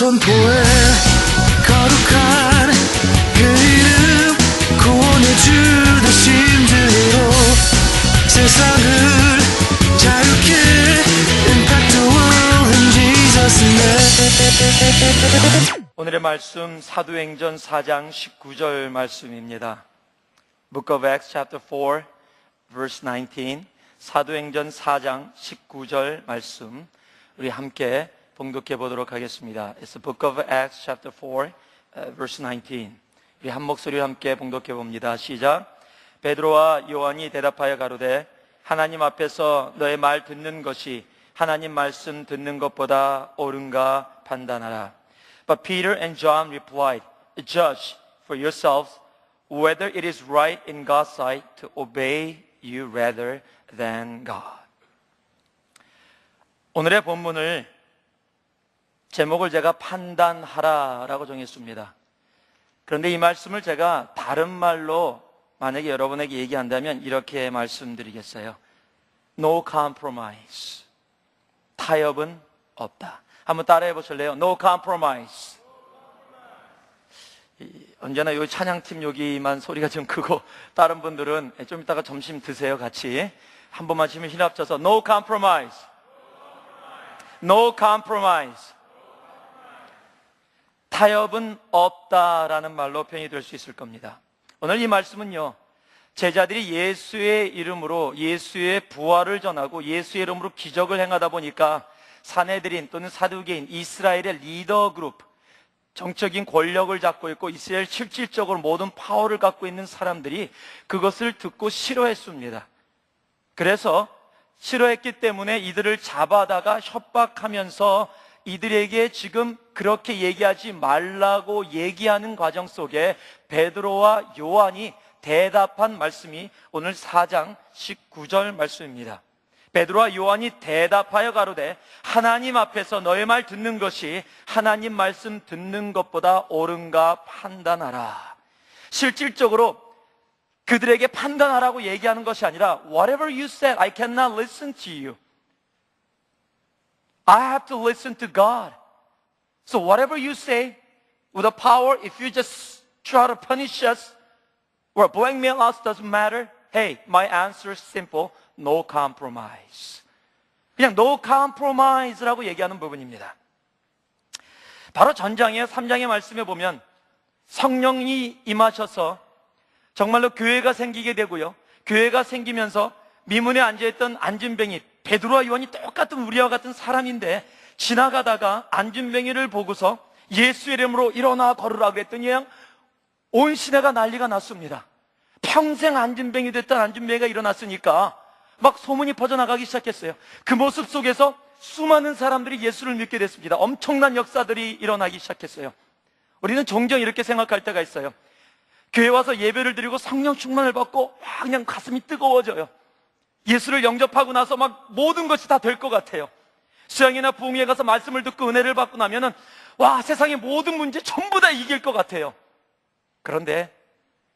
선포해 거룩한 그 이름 구원해 주 대신 들로 세상을 자유케 Impact the 오늘의 말씀 사도행전 4장 19절 말씀입니다. Book of Acts chapter 4 verse 19 사도행전 4장 19절 말씀. 우리 함께 봉독해 보도록 하겠습니다. It's the Book of Acts chapter 4 uh, verse 19 우리 한 목소리와 함께 봉독해 봅니다. 시작 베드로와 요한이 대답하여 가로되 하나님 앞에서 너의 말 듣는 것이 하나님 말씀 듣는 것보다 옳은가 판단하라. But Peter and John replied, Judge for yourselves whether it is right in God's sight to obey you rather than God. 오늘의 본문을 제목을 제가 판단하라라고 정했습니다. 그런데 이 말씀을 제가 다른 말로 만약에 여러분에게 얘기한다면 이렇게 말씀드리겠어요. No compromise. 타협은 없다. 한번 따라해 보실래요? No compromise. 이, 언제나 요 찬양팀 여기만 소리가 좀 크고 다른 분들은 좀 이따가 점심 드세요 같이 한 번만 치면 힘 합쳐서 No compromise. No compromise. 타협은 없다라는 말로 표현이 될 수 있을 겁니다. 오늘 이 말씀은요. 제자들이 예수의 이름으로 예수의 부활을 전하고 예수의 이름으로 기적을 행하다 보니까 사내들인 또는 사두개인 이스라엘의 리더 그룹 정적인 권력을 잡고 있고 이스라엘 실질적으로 모든 파워를 갖고 있는 사람들이 그것을 듣고 싫어했습니다. 그래서 싫어했기 때문에 이들을 잡아다가 협박하면서 이들에게 지금 그렇게 얘기하지 말라고 얘기하는 과정 속에 베드로와 요한이 대답한 말씀이 오늘 4장 19절 말씀입니다. 베드로와 요한이 대답하여 가로되 하나님 앞에서 너의 말 듣는 것이 하나님 말씀 듣는 것보다 옳은가 판단하라. 실질적으로 그들에게 판단하라고 얘기하는 것이 아니라 whatever you said I cannot listen to you. I have to listen to God. So whatever you say with the power if you just try to punish us or blackmail us doesn't matter. Hey, my answer is simple. No compromise. 그냥 no compromise라고 얘기하는 부분입니다. 바로 전장의 3장의 말씀에 보면 성령이 임하셔서 정말로 교회가 생기게 되고요. 교회가 생기면서 미문에 앉아있던 안진뱅이 베드로와 요한이 똑같은 우리와 같은 사람인데 지나가다가 안진뱅이를 보고서 예수 이름으로 일어나 걸으라 그랬더니 온 시내가 난리가 났습니다. 평생 안진뱅이 됐던 안진뱅이가 일어났으니까 막 소문이 퍼져나가기 시작했어요. 그 모습 속에서 수많은 사람들이 예수를 믿게 됐습니다. 엄청난 역사들이 일어나기 시작했어요. 우리는 종종 이렇게 생각할 때가 있어요. 교회 와서 예배를 드리고 성령 충만을 받고 막 그냥 가슴이 뜨거워져요. 예수를 영접하고 나서 막 모든 것이 다 될 것 같아요. 수양이나 부흥회에 가서 말씀을 듣고 은혜를 받고 나면은 와 세상의 모든 문제 전부 다 이길 것 같아요. 그런데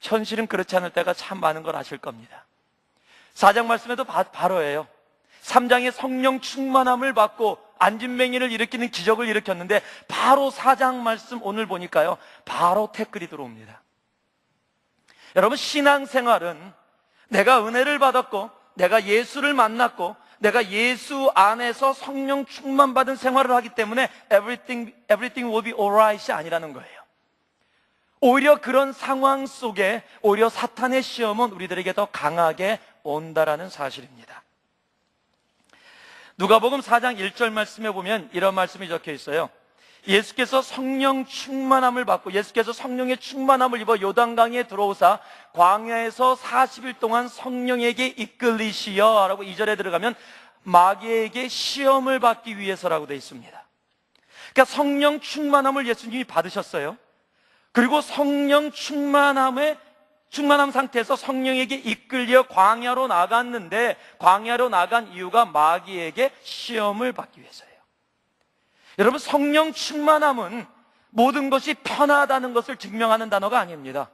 현실은 그렇지 않을 때가 참 많은 걸 아실 겁니다. 4장 말씀에도 바, 바로예요. 3장의 성령 충만함을 받고 안진맹이를 일으키는 기적을 일으켰는데 바로 4장 말씀 오늘 보니까요. 바로 태클이 들어옵니다. 여러분 신앙생활은 내가 은혜를 받았고 내가 예수를 만났고 내가 예수 안에서 성령 충만 받은 생활을 하기 때문에 everything everything will be alright이 아니라는 거예요. 오히려 그런 상황 속에 오히려 사탄의 시험은 우리들에게 더 강하게 온다라는 사실입니다. 누가복음 4장 1절 말씀에 보면 이런 말씀이 적혀 있어요. 예수께서 성령 충만함을 받고 예수께서 성령의 충만함을 입어 요단강에 들어오사 광야에서 40일 동안 성령에게 이끌리시어 라고 2절에 들어가면 마귀에게 시험을 받기 위해서라고 되어 있습니다. 그러니까 성령 충만함을 예수님이 받으셨어요. 그리고 성령 충만함에 충만함 상태에서 성령에게 이끌려 광야로 나갔는데 광야로 나간 이유가 마귀에게 시험을 받기 위해서예요. 여러분 성령 충만함은 모든 것이 편하다는 것을 증명하는 단어가 아닙니다.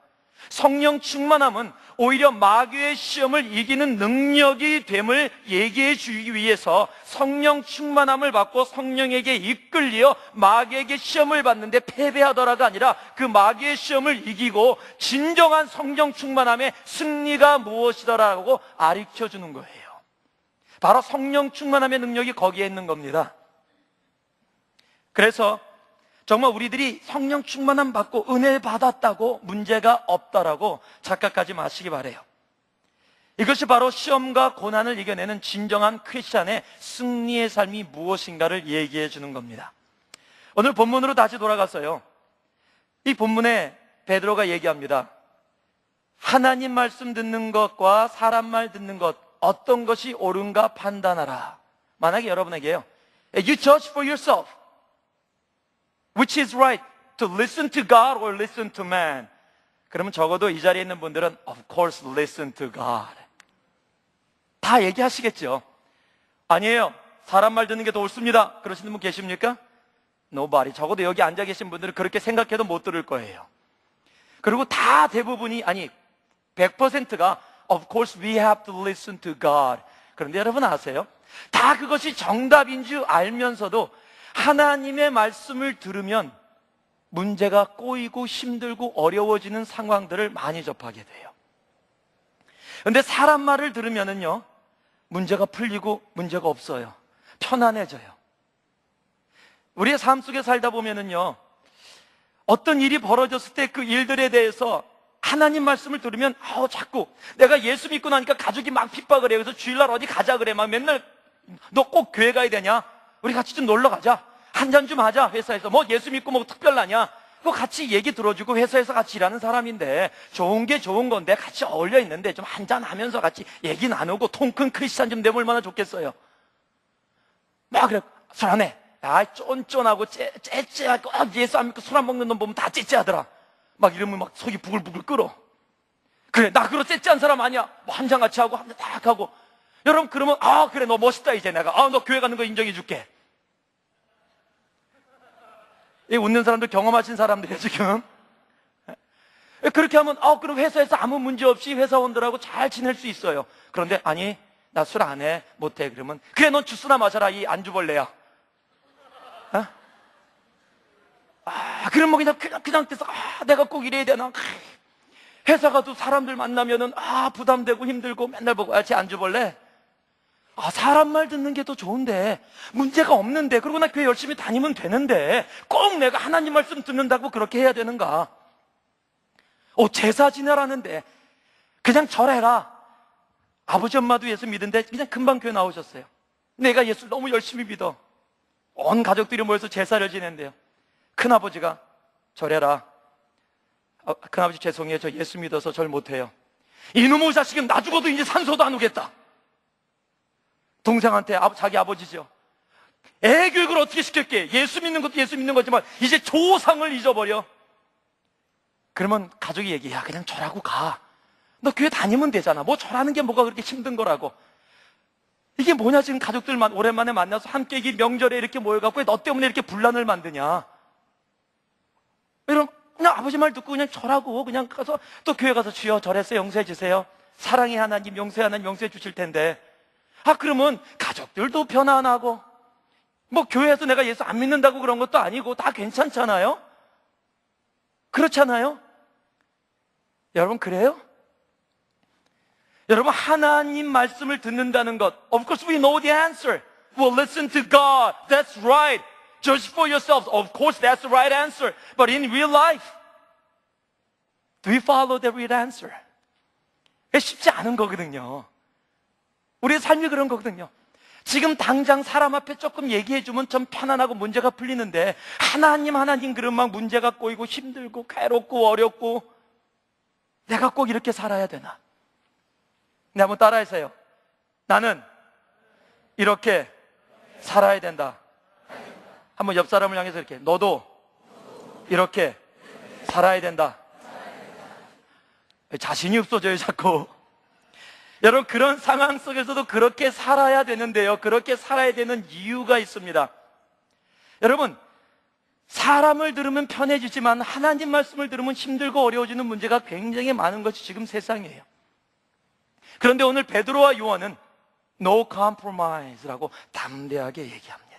성령 충만함은 오히려 마귀의 시험을 이기는 능력이 됨을 얘기해 주기 위해서 성령 충만함을 받고 성령에게 이끌려 마귀에게 시험을 받는데 패배하더라가 아니라 그 마귀의 시험을 이기고 진정한 성령 충만함의 승리가 무엇이더라고 가르쳐 주는 거예요. 바로 성령 충만함의 능력이 거기에 있는 겁니다. 그래서 정말 우리들이 성령 충만함 받고 은혜 받았다고 문제가 없다라고 착각하지 마시기 바래요. 이것이 바로 시험과 고난을 이겨내는 진정한 크리스찬의 승리의 삶이 무엇인가를 얘기해 주는 겁니다. 오늘 본문으로 다시 돌아가서요. 이 본문에 베드로가 얘기합니다. 하나님 말씀 듣는 것과 사람 말 듣는 것 어떤 것이 옳은가 판단하라. 만약에 여러분에게요. You judge for yourself. Which is right? To listen to God or listen to man? 그러면 적어도 이 자리에 있는 분들은 Of course listen to God. 다 얘기하시겠죠. 아니에요. 사람 말 듣는 게 더 옳습니다. 그러시는 분 계십니까? Nobody. 적어도 여기 앉아 계신 분들은 그렇게 생각해도 못 들을 거예요. 그리고 다 대부분이, 아니, 100%가 Of course we have to listen to God. 그런데 여러분 아세요? 다 그것이 정답인 줄 알면서도 하나님의 말씀을 들으면 문제가 꼬이고 힘들고 어려워지는 상황들을 많이 접하게 돼요. 근데 사람 말을 들으면은요, 문제가 풀리고 문제가 없어요. 편안해져요. 우리의 삶 속에 살다 보면은요, 어떤 일이 벌어졌을 때 그 일들에 대해서 하나님 말씀을 들으면, 아우, 자꾸 내가 예수 믿고 나니까 가족이 막 핍박을 해요. 그래서 주일날 어디 가자 그래. 막 맨날 너 꼭 교회 가야 되냐? 우리 같이 좀 놀러 가자. 한 잔 좀 하자. 회사에서. 뭐 예수 믿고 뭐 특별하냐? 그거 같이 얘기 들어주고 회사에서 같이 일하는 사람인데 좋은 게 좋은 건데 같이 어울려 있는데 좀 한 잔 하면서 같이 얘기 나누고 통 큰 크리스찬 좀 되면 얼마나 좋겠어요. 막 그래. 술 안 해. 야, 쫀쫀하고 째, 째째하고 아, 예수 안 믿고 술 안 먹는 놈 보면 다 째째하더라. 막 이러면 막 속이 부글부글 끓어. 그래, 나 그런 째째한 사람 아니야. 뭐 한 잔 같이 하고 한 잔 딱 하고. 여러분 그러면 아 그래 너 멋있다 이제 내가 아 너 교회 가는 거 인정해 줄게. 이 웃는 사람들 경험하신 사람들이에요 지금. 그렇게 하면 아 그럼 회사에서 아무 문제 없이 회사원들하고 잘 지낼 수 있어요. 그런데 아니 나 술 안 해, 못 해. 그러면 그래 넌 주스나 마셔라 이 안주벌레야. 어? 아 그럼 뭐 그냥 그냥 그냥 돼서 아 내가 꼭 이래야 되나. 회사 가도 사람들 만나면은 아 부담되고 힘들고 맨날 보고 아 쟤 안주벌레. 아, 사람 말 듣는 게 더 좋은데, 문제가 없는데, 그리고 나 교회 열심히 다니면 되는데, 꼭 내가 하나님 말씀 듣는다고 그렇게 해야 되는가? 어, 제사 지내라는데, 그냥 절해라. 아버지 엄마도 예수 믿는데, 그냥 금방 교회 나오셨어요. 내가 예수를 너무 열심히 믿어. 온 가족들이 모여서 제사를 지낸대요. 큰아버지가 절해라. 어, 큰아버지 죄송해요. 저 예수 믿어서 절 못해요. 이놈의 자식은 나 죽어도 이제 산소도 안 오겠다. 동생한테 아- 자기 아버지죠. 애 교육을 어떻게 시킬게? 예수 믿는 것도 예수 믿는 거지만 이제 조상을 잊어버려. 그러면 가족이 얘기해. 야, 그냥 절하고 가. 너 교회 다니면 되잖아. 뭐 절하는 게 뭐가 그렇게 힘든 거라고. 이게 뭐냐, 지금 가족들만 오랜만에 만나서 함께 이 명절에 이렇게 모여갖고 왜너 때문에 이렇게 분란을 만드냐. 여러분, 그냥 아버지 말 듣고 그냥 절하고 그냥 가서 또 교회 가서 주여 절해서 용서해 주세요. 사랑의 하나님, 용서의 하나님 용서해 주실 텐데. 아, 그러면 가족들도 편안하고, 뭐 교회에서 내가 예수 안 믿는다고 그런 것도 아니고 다 괜찮잖아요? 그렇잖아요? 여러분, 그래요? 여러분, 하나님 말씀을 듣는다는 것. Of course, we know the answer. Well, listen to God. That's right. Judge for yourselves. Of course, that's the right answer. But in real life, do we follow the real answer? 쉽지 않은 거거든요. 우리의 삶이 그런 거거든요. 지금 당장 사람 앞에 조금 얘기해주면 좀 편안하고 문제가 풀리는데 하나님 하나님 그런 막 문제가 꼬이고 힘들고 괴롭고 어렵고 내가 꼭 이렇게 살아야 되나? 네, 한번 따라해서요. 나는 이렇게 살아야 된다. 한번 옆 사람을 향해서 이렇게 너도 이렇게 살아야 된다. 자신이 없어져요, 자꾸. 여러분, 그런 상황 속에서도 그렇게 살아야 되는데요. 그렇게 살아야 되는 이유가 있습니다. 여러분, 사람을 들으면 편해지지만 하나님 말씀을 들으면 힘들고 어려워지는 문제가 굉장히 많은 것이 지금 세상이에요. 그런데 오늘 베드로와 요한은 no compromise라고 담대하게 얘기합니다.